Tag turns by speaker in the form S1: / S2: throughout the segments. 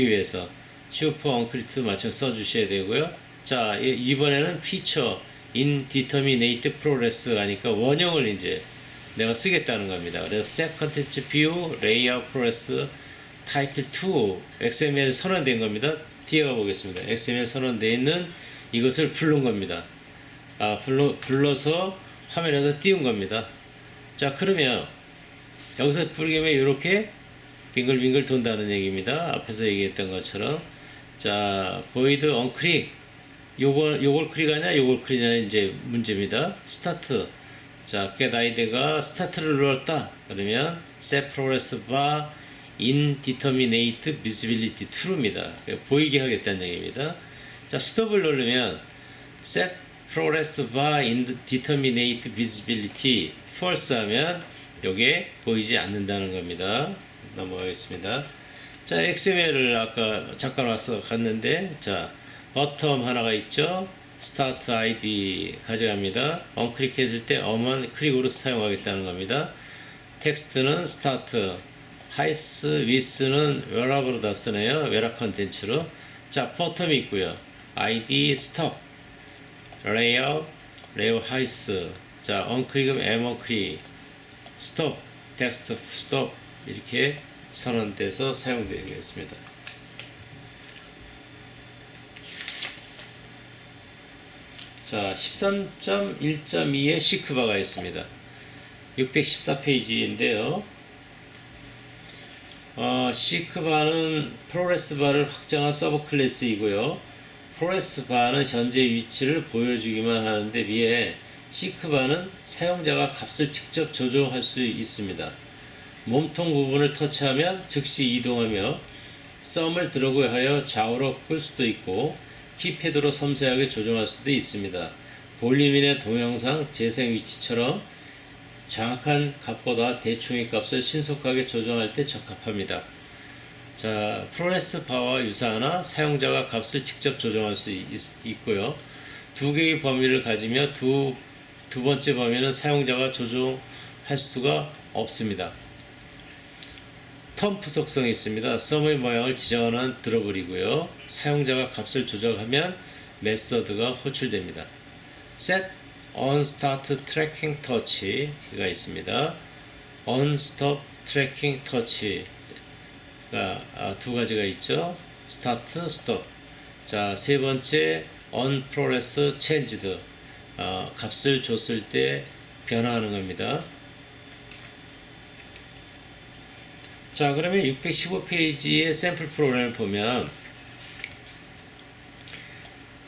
S1: 위해서 슈퍼 언크리트 맞춰 써주셔야 되고요. 자 이- 이번에는 피처 인 디터미네이트 프로레스 하니까 원형을 이제 내가 쓰겠다는 겁니다. 그래서 셋 컨텐츠 뷰 레이아웃 프로레스 타이틀 2 XML 선언된 겁니다. 뒤에 가보겠습니다. XML 선언되어 있는 이것을 부른 겁니다. 아 불러, 불러서 화면에다 띄운 겁니다. 자 그러면 여기서 부르기면 이렇게 빙글빙글 돈다는 얘기입니다. 앞에서 얘기했던 것처럼 자 보이드 언크릭 요걸 요걸 클릭하냐 요걸 클릭하냐 이제 문제입니다. 스타트 자 get id가 스타트를 눌렀다 그러면 set progress bar indeterminate visibility true입니다. 보이게 하겠다는 얘기입니다. 자 stop을 누르면 set progress bar indeterminate visibility false 하면 요게 보이지 않는다는 겁니다. 넘어가겠습니다. 자, XML을 아까 잠깐 와서 갔는데, 자, 버텀 하나가 있죠. 스타트 아이디 가져갑니다. 언클릭 해줄 때 엄한 클릭으로 사용하겠다는 겁니다. 텍스트는 스타트, 하이스, 위스는 웨락으로 다 쓰네요. 웨락 컨텐츠로. 자, 버텀이 있고요. 아이디 스톱, 레이아웃, 레이아웃 하이스. 자, 언클릭은 M 언클릭, 스톱, 텍스트 스톱 이렇게 선언돼서 사용되겠습니다. 자, 13.1.2에 시크바가 있습니다. 614페이지인데요. 어, 시크바는 프로레스 바를 확장한 서브 클래스이고요. 프로레스 바는 현재 위치를 보여주기만 하는데 위에 시크바는 사용자가 값을 직접 조정할 수 있습니다. 몸통 부분을 터치하면 즉시 이동하며 썸을 드래그 하여 좌우로 끌 수도 있고 키패드로 섬세하게 조정할 수도 있습니다. 볼륨이나 동영상 재생 위치처럼 정확한 값보다 대충의 값을 신속하게 조정할 때 적합합니다. 자, 프로레스 바와 유사하나 사용자가 값을 직접 조정할 수 있, 있고요. 두 개의 범위를 가지며 두, 두 번째 범위는 사용자가 조정할 수가 없습니다. 텀프 속성이 있습니다. 썸의 모양을 지정하는 드러블이고요. 사용자가 값을 조정하면 메서드가 호출됩니다. set on start tracking touch가 있습니다. on stop tracking touch가 아, 두 가지가 있죠. start, stop. 자, 세 번째 on progress changed 아, 값을 줬을 때 변화하는 겁니다. 자, 그러면 615페이지의 샘플 프로그램을 보면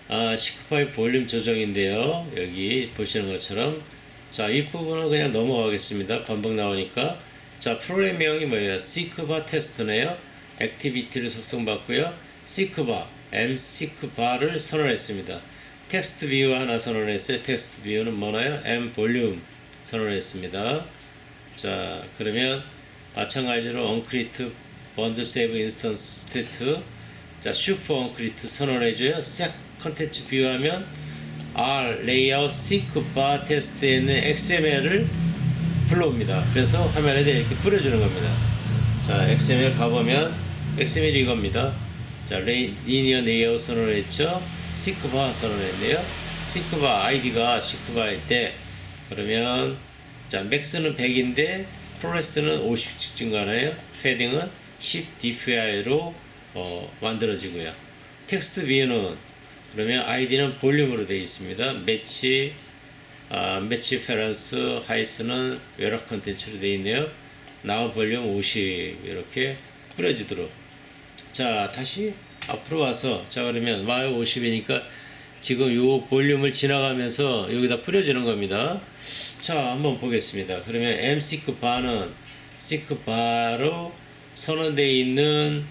S1: 아, 시크파이 볼륨 조정인데요. 여기 보시는 것처럼 자, 이 부분은 그냥 넘어가겠습니다. 반복 나오니까 자, 프로그램명이 뭐예요? 시크바 테스트네요. 액티비티를 속성받고요. 시크바, M 시크바를 선언했습니다. 텍스트 뷰 하나 선언했어요. 텍스트 뷰는 뭐나요? M 볼륨 선언했습니다. 자, 그러면 마찬가지로 언크리트 번들 세이브 인스턴스 스테이트 자 슈퍼 언크리트 선언해줘요. 색 컨텐츠 비유하면 R 레이아웃 시크 바 테스트에 있는 XML을 불러옵니다. 그래서 화면에다 이렇게 뿌려주는 겁니다. 자 XML 가보면 XML 이겁니다. 자 레이, 리니어 레이아웃 선언했죠? 시크바 선언했네요. 시크바 아이디가 시크바일 때 그러면 자 맥스는 100인데 프로레스는 50씩 증가하나요? 패딩은 10 DPI로 어, 만들어지고요. 텍스트 뷰는 그러면 아이디는 볼륨으로 되어 있습니다. 매치 아, 매치 페런스 하이스는 웨락 컨텐츠로 되어 있네요. 나우 볼륨 50 이렇게 뿌려지도록 자 다시 앞으로 와서 자 그러면 마이 50이니까 지금 요 볼륨을 지나가면서 여기다 뿌려주는 겁니다. 자 한번 보겠습니다. 그러면 M 시크 바는 시크 바로 선언되어 있는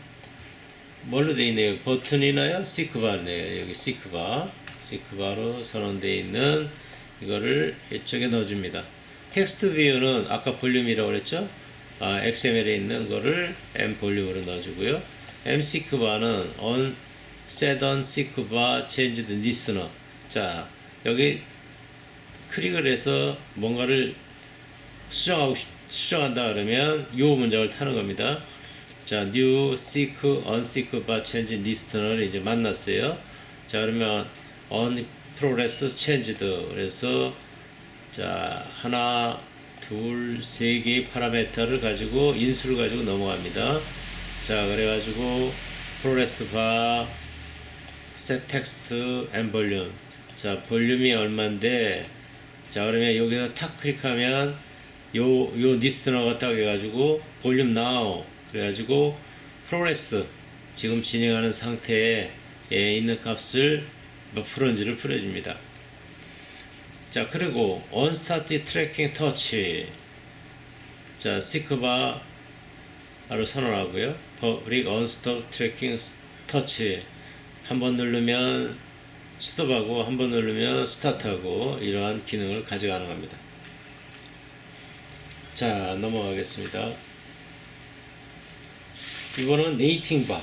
S1: 뭘로 되어 있네요? 버튼이나요? 시크 바네요. 여기 시크 바 시크 바로 선언되어 있는 이거를 이쪽에 넣어줍니다. 텍스트 뷰는 아까 볼륨이라고 그랬죠? 아, XML에 있는 거를 M 볼륨으로 넣어주고요. M 시크 바는 on set on 시크 바 changed listener. 자 여기 클릭을 해서 뭔가를 수정하고 싶- 수정한다 그러면 요 문장을 타는 겁니다. 자, new seek, unseek bar change listener를 이제 만났어요. 자, 그러면 on progress changed. 그래서 자, 하나, 둘, 세 개의 파라메터를 가지고 인수를 가지고 넘어갑니다. 자, 그래가지고 progress bar set text and volume. 자, 볼륨이 얼마인데 자, 그러면 여기서 탁 클릭하면 요, 요 리스너가 딱 해가지고 볼륨 now 그래가지고 프로레스 지금 진행하는 상태에 예, 있는 값을 몇 프로인지를 풀어줍니다. 자, 그리고 onstart tracking touch 자, 시크바로 선언하고요. public onstop tracking touch 한번 누르면 스톱하고 한 번 누르면 스타트하고 이러한 기능을 가져가는 겁니다. 자 넘어가겠습니다. 이거는 네이팅 바